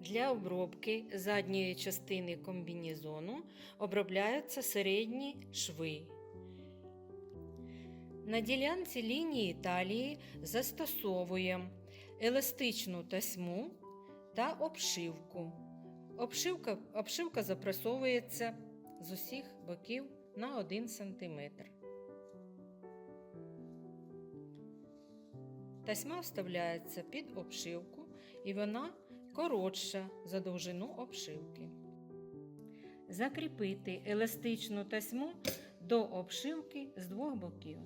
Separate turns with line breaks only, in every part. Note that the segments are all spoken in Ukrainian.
Для обробки задньої частини комбінезону обробляються середні шви. На ділянці лінії талії застосовуємо еластичну тасьму та обшивку. Обшивка, обшивка запресовується з усіх боків на 1 см. Тасьма вставляється під обшивку і вона коротша за довжину обшивки. Закріпити еластичну тасьму до обшивки з двох боків.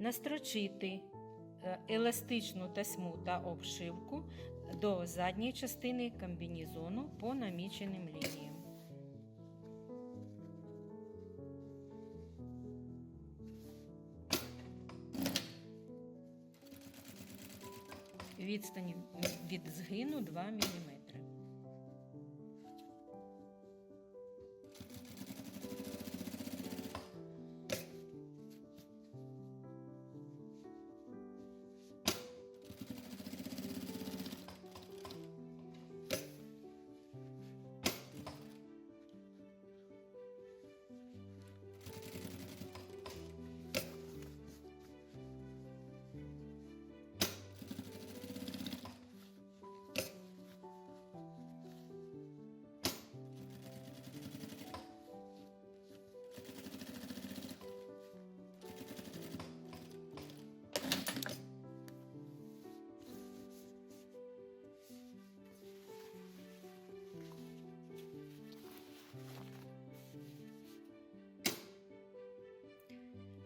Настрочити е, еластичну тасьму та обшивку до задньої частини комбінезону по наміченим лініям. Відстань від згину 2 мм.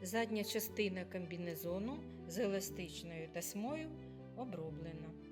Задня частина комбінезону з еластичною тасьмою оброблена.